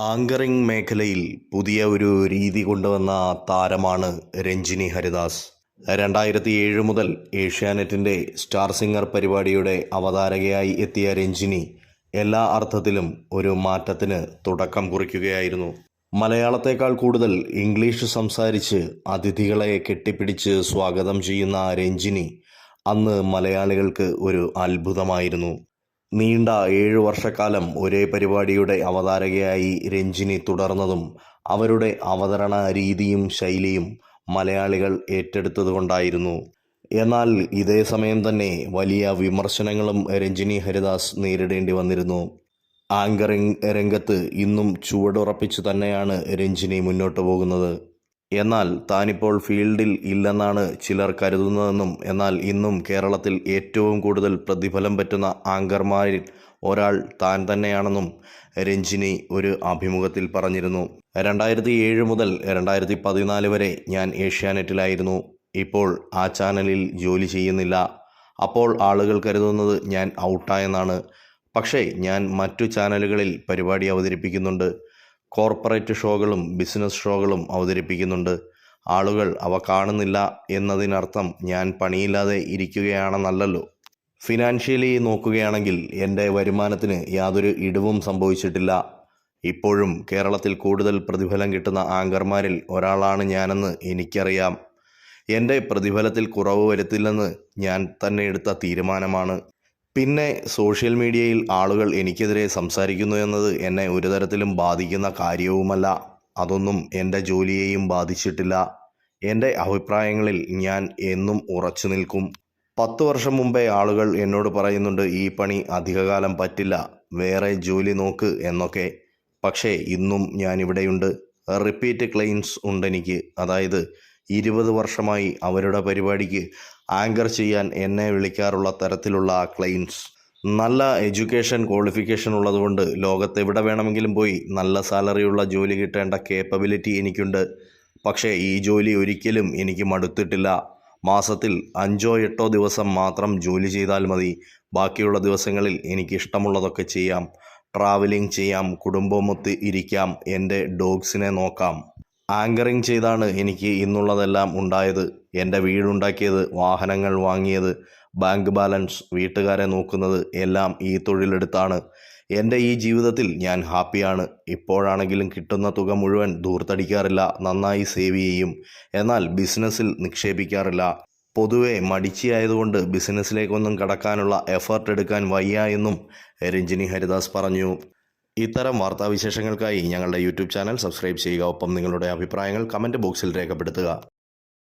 Anchoring മേഖലയിൽ പുതിയ ഒരു രീതി കൊണ്ടുവന്ന താരമാണ് രഞ്ജിനി ഹരിദാസ്. രണ്ടായിരത്തി ഏഴ് മുതൽ ഏഷ്യാനെറ്റിന്റെ സ്റ്റാർ സിംഗർ പരിപാടിയുടെ അവതാരകയായി എത്തിയ രഞ്ജിനി എല്ലാ അർത്ഥത്തിലും ഒരു മാറ്റത്തിന് തുടക്കം കുറിക്കുകയായിരുന്നു. മലയാളത്തേക്കാൾ കൂടുതൽ ഇംഗ്ലീഷ് സംസാരിച്ച് അതിഥികളെ കെട്ടിപ്പിടിച്ച് സ്വാഗതം ചെയ്യുന്ന രഞ്ജിനി അന്ന് മലയാളികൾക്ക് ഒരു അത്ഭുതമായിരുന്നു. നീണ്ട ഏഴു വർഷക്കാലം ഒരേ പരിപാടിയുടെ അവതാരകയായി രഞ്ജിനി തുടർന്നതും അവരുടെ അവതരണ രീതിയും ശൈലിയും മലയാളികൾ ഏറ്റെടുത്തതുകൊണ്ടായിരുന്നു. എന്നാൽ ഇതേ സമയം തന്നെ വലിയ വിമർശനങ്ങളും രഞ്ജിനി ഹരിദാസ് നേരിടേണ്ടി വന്നിരുന്നു. ആങ്കറിംഗ് രംഗത്ത് ഇന്നും ചുവടുറപ്പിച്ചു തന്നെയാണ് രഞ്ജിനി മുന്നോട്ട് പോകുന്നത്. എന്നാൽ താനിപ്പോൾ ഫീൽഡിൽ ഇല്ലെന്നാണ് ചിലർ കരുതുന്നതെന്നും എന്നാൽ ഇന്നും കേരളത്തിൽ ഏറ്റവും കൂടുതൽ പ്രതിഫലം പറ്റുന്ന ആങ്കർമാരിൽ ഒരാൾ താൻ തന്നെയാണെന്നും രഞ്ജിനി ഒരു അഭിമുഖത്തിൽ പറഞ്ഞിരുന്നു. രണ്ടായിരത്തി ഏഴ് മുതൽ രണ്ടായിരത്തി പതിനാല് വരെ ഞാൻ ഏഷ്യാനെറ്റിലായിരുന്നു. ഇപ്പോൾ ആ ചാനലിൽ ജോലി ചെയ്യുന്നില്ല. അപ്പോൾ ആളുകൾ കരുതുന്നത് ഞാൻ ഔട്ടായെന്നാണ്. പക്ഷേ ഞാൻ മറ്റു ചാനലുകളിൽ പരിപാടി അവതരിപ്പിക്കുന്നുണ്ട്. കോർപ്പറേറ്റ് ഷോകളും ബിസിനസ് ഷോകളും അവതരിപ്പിക്കുന്നുണ്ട്. ആളുകൾ അവ കാണുന്നില്ല എന്നതിനർത്ഥം ഞാൻ പണിയില്ലാതെ ഇരിക്കുകയാണെന്നല്ലല്ലോ. ഫിനാൻഷ്യലി നോക്കുകയാണെങ്കിൽ എന്റെ വരുമാനത്തിന് യാതൊരു ഇടിവും സംഭവിച്ചിട്ടില്ല. ഇപ്പോഴും കേരളത്തിൽ കൂടുതൽ പ്രതിഫലം കിട്ടുന്ന ആങ്കർമാരിൽ ഒരാളാണ് ഞാനെന്ന് എനിക്കറിയാം. എന്റെ പ്രതിഫലത്തിൽ കുറവ് വരുത്തില്ലെന്ന് ഞാൻ തന്നെ എടുത്ത തീരുമാനമാണ്. പിന്നെ സോഷ്യൽ മീഡിയയിൽ ആളുകൾ എനിക്കെതിരെ സംസാരിക്കുന്നു എന്നത് എന്നെ ഒരു തരത്തിലും ബാധിക്കുന്ന കാര്യവുമല്ല. അതൊന്നും എന്റെ ജോലിയെയും ബാധിച്ചിട്ടില്ല. എന്റെ അഭിപ്രായങ്ങളിൽ ഞാൻ എന്നും ഉറച്ചു നിൽക്കും. പത്ത് വർഷം മുമ്പേ ആളുകൾ എന്നോട് പറയുന്നുണ്ട് ഈ പണി അധികകാലം പറ്റില്ല. വേറെ ജോലി നോക്ക് എന്നൊക്കെ. പക്ഷേ ഇന്നും ഞാൻ ഇവിടെയുണ്ട്. റിപ്പീറ്റ് ക്ലെയിംസ് ഉണ്ടെനിക്ക്. അതായത് ഇരുപത് വർഷമായി അവരുടെ പരിപാടിക്ക് ആങ്കർ ചെയ്യാൻ എന്നെ വിളിക്കാറുള്ള തരത്തിലുള്ള ക്ലെയിംസ്. നല്ല എഡ്യൂക്കേഷൻ ക്വാളിഫിക്കേഷൻ ഉള്ളതുകൊണ്ട് ലോകത്ത് എവിടെ വേണമെങ്കിലും പോയി നല്ല സാലറിയുള്ള ജോലി കിട്ടേണ്ട കേപ്പബിലിറ്റി എനിക്കുണ്ട്. പക്ഷേ ഈ ജോലി ഒരിക്കലും എനിക്ക് മടുത്തിട്ടില്ല. മാസത്തിൽ അഞ്ചോ എട്ടോ ദിവസം മാത്രം ജോലി ചെയ്താൽ മതി. ബാക്കിയുള്ള ദിവസങ്ങളിൽ എനിക്ക് ഇഷ്ടമുള്ളതൊക്കെ ചെയ്യാം. ട്രാവലിംഗ് ചെയ്യാം കുടുംബമൊത്ത് ഇരിക്കാം എന്റെ ഡോഗ്സിനെ നോക്കാം. ആങ്കറിങ് ചെയ്താണ് എനിക്ക് ഇന്നുള്ളതെല്ലാം ഉണ്ടായത്. എന്റെ വീടുണ്ടാക്കിയത് വാഹനങ്ങൾ വാങ്ങിയത് ബാങ്ക് ബാലൻസ് വീട്ടുകാരെ നോക്കുന്നത് എല്ലാം ഈ തൊഴിലെടുത്താണ്. എന്റെ ഈ ജീവിതത്തിൽ ഞാൻ ഹാപ്പിയാണ്. ഇപ്പോഴാണെങ്കിലും കിട്ടുന്ന തുക മുഴുവൻ ദൂർത്തടിക്കാറില്ല നന്നായി സേവ് ചെയ്യും. എന്നാൽ ബിസിനസ്സിൽ നിക്ഷേപിക്കാറില്ല. പൊതുവെ മടിച്ചിയായതുകൊണ്ട് ബിസിനസ്സിലേക്കൊന്നും കടക്കാനുള്ള എഫർട്ട് എടുക്കാൻ വയ്യ എന്നും രഞ്ജിനി ഹരിദാസ് പറഞ്ഞു. ഇത്തരം വാർത്താവിശേഷങ്ങൾക്കായി ഞങ്ങളുടെ യൂട്യൂബ് ചാനൽ സബ്സ്ക്രൈബ് ചെയ്യുക. ഒപ്പം നിങ്ങളുടെ അഭിപ്രായങ്ങൾ കമന്റ് ബോക്സിൽ രേഖപ്പെടുത്തുക.